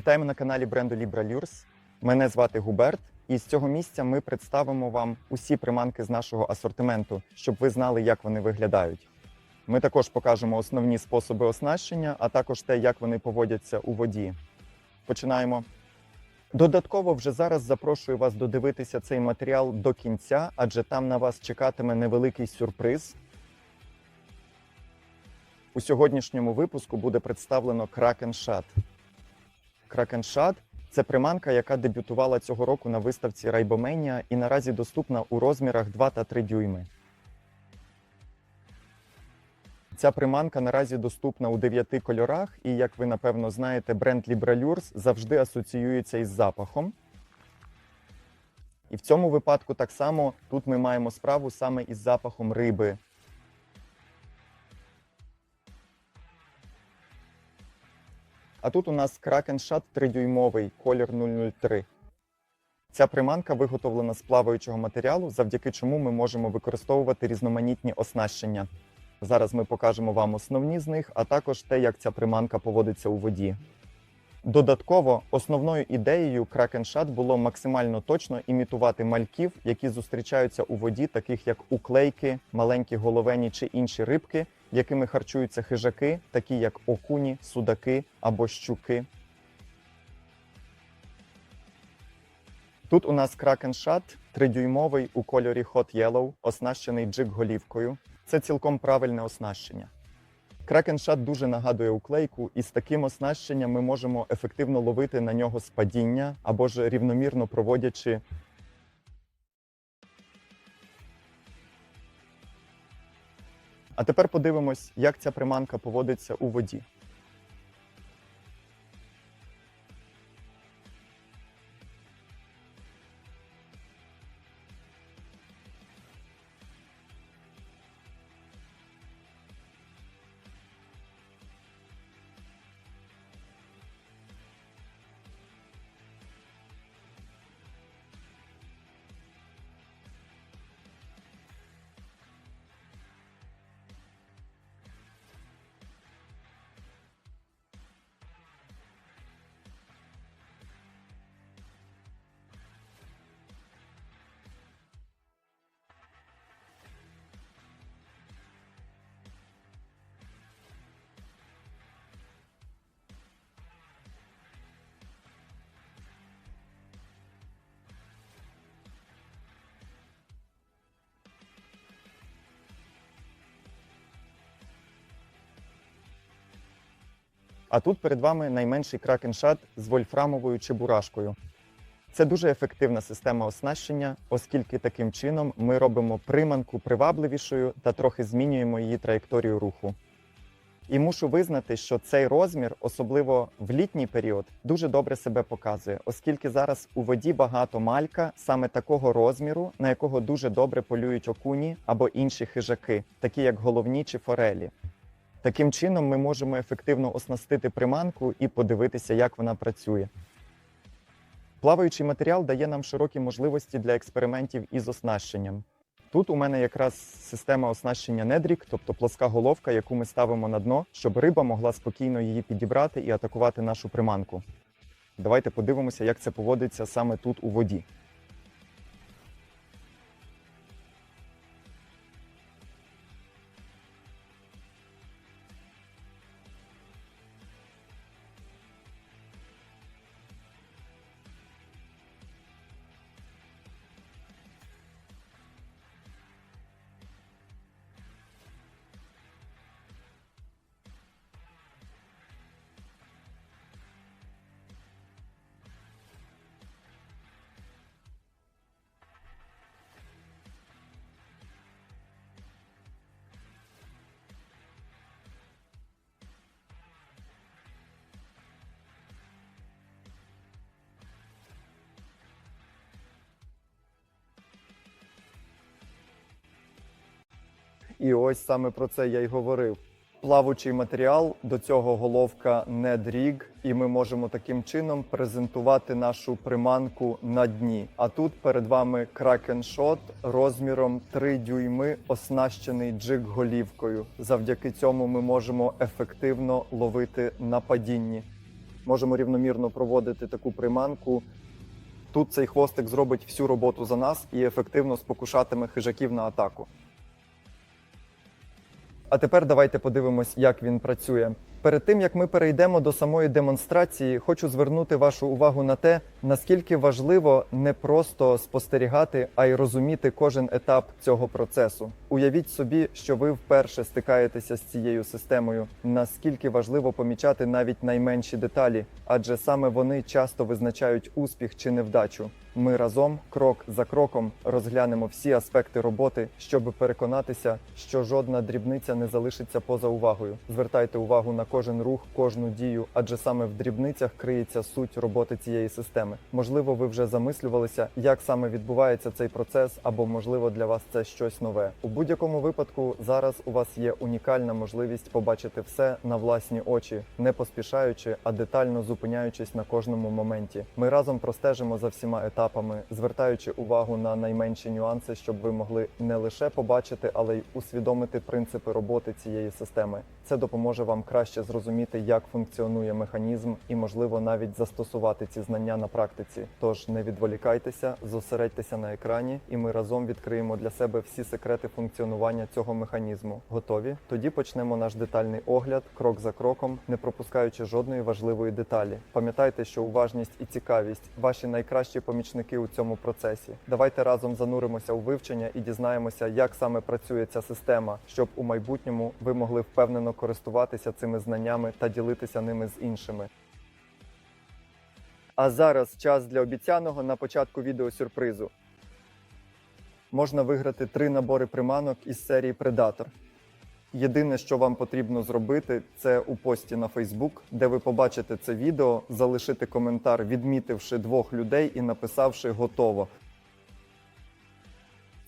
Вітаємо на каналі бренду Libra Lures. Мене звати Губерт, і з цього місця ми представимо вам усі приманки з нашого асортименту, щоб ви знали, як вони виглядають. Ми також покажемо основні способи оснащення, а також те, як вони поводяться у воді. Починаємо. Додатково вже зараз запрошую вас додивитися цей матеріал до кінця, адже там на вас чекатиме невеликий сюрприз. У сьогоднішньому випуску буде представлено Kraken Shad – це приманка, яка дебютувала цього року на виставці Райбоменія і наразі доступна у розмірах 2 та 3 дюйми. Ця приманка наразі доступна у 9 кольорах, і, як ви напевно знаєте, бренд Libralures завжди асоціюється із запахом. І в цьому випадку так само тут ми маємо справу саме із запахом риби. А тут у нас Kraken Shad 3-дюймовий, колір 003. Ця приманка виготовлена з плаваючого матеріалу, завдяки чому ми можемо використовувати різноманітні оснащення. Зараз ми покажемо вам основні з них, а також те, як ця приманка поводиться у воді. Додатково, основною ідеєю Shad було максимально точно імітувати мальків, які зустрічаються у воді, таких як уклейки, маленькі головені чи інші рибки, якими харчуються хижаки, такі як окуні, судаки або щуки. Тут у нас Shad 3-дюймовий у кольорі Hot Yellow, оснащений джиг-голівкою. Це цілком правильне оснащення. Shad дуже нагадує уклейку, і з таким оснащенням ми можемо ефективно ловити на нього спадіння або ж рівномірно проводячи А тепер подивимось, як ця приманка поводиться у воді. А тут перед вами найменший Shad з вольфрамовою чебурашкою. Це дуже ефективна система оснащення, оскільки таким чином ми робимо приманку привабливішою та трохи змінюємо її траєкторію руху. І мушу визнати, що цей розмір, особливо в літній період, дуже добре себе показує, оскільки зараз у воді багато малька саме такого розміру, на якого дуже добре полюють окуні або інші хижаки, такі як головні чи форелі. Таким чином ми можемо ефективно оснастити приманку і подивитися, як вона працює. Плаваючий матеріал дає нам широкі можливості для експериментів із оснащенням. Тут у мене якраз система оснащення недрік, тобто плоска головка, яку ми ставимо на дно, щоб риба могла спокійно її підібрати і атакувати нашу приманку. Давайте подивимося, як це поводиться саме тут у воді. І ось саме про це я й говорив. Плавучий матеріал, до цього головка не дріг, і ми можемо таким чином презентувати нашу приманку на дні. А тут перед вами Shot розміром 3 дюйми, оснащений джиг голівкою. Завдяки цьому ми можемо ефективно ловити на падінні. можемо рівномірно проводити таку приманку. Тут цей хвостик зробить всю роботу за нас і ефективно спокушатиме хижаків на атаку. А тепер давайте подивимось, як він працює. Перед тим як ми перейдемо до самої демонстрації, хочу звернути вашу увагу на те, наскільки важливо не просто спостерігати, а й розуміти кожен етап цього процесу. Уявіть собі, що ви вперше стикаєтеся з цією системою. Наскільки важливо помічати навіть найменші деталі, адже саме вони часто визначають успіх чи невдачу. Ми разом, крок за кроком, розглянемо всі аспекти роботи, щоб переконатися, що жодна дрібниця не залишиться поза увагою. Звертайте увагу на кожен рух, кожну дію, адже саме в дрібницях криється суть роботи цієї системи. Можливо, ви вже замислювалися, як саме відбувається цей процес, або можливо для вас це щось нове. У будь-якому випадку зараз у вас є унікальна можливість побачити все на власні очі, не поспішаючи, а детально зупиняючись на кожному моменті. Ми разом простежимо за всіма етапами, звертаючи увагу на найменші нюанси, щоб ви могли не лише побачити, але й усвідомити принципи роботи цієї системи. Це допоможе вам краще зрозуміти, як функціонує механізм, і можливо навіть застосувати ці знання на практиці. Тож не відволікайтеся, зосередьтеся на екрані, і ми разом відкриємо для себе всі секрети функціонування цього механізму. Готові? Тоді почнемо наш детальний огляд, крок за кроком, не пропускаючи жодної важливої деталі. Пам'ятайте, що уважність і цікавість ваші найкращі помічники у цьому процесі. Давайте разом зануримося у вивчення і дізнаємося, як саме працює ця система, щоб у майбутньому ви могли впевнено користуватися цими знаннями та ділитися ними з іншими. А зараз час для обіцяного на початку відео сюрпризу. Можна виграти три набори приманок із серії Predator. Єдине, що вам потрібно зробити, це у пості на Facebook, де ви побачите це відео, залишити коментар, відмітивши двох людей і написавши готово.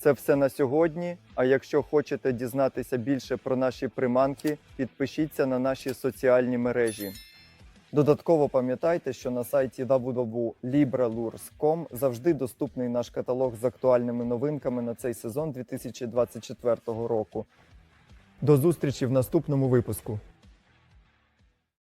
Це все на сьогодні. А якщо хочете дізнатися більше про наші приманки, підпишіться на наші соціальні мережі. Додатково пам'ятайте, що на сайті www.libralures.com завжди доступний наш каталог з актуальними новинками на цей сезон 2024 року. До зустрічі в наступному випуску.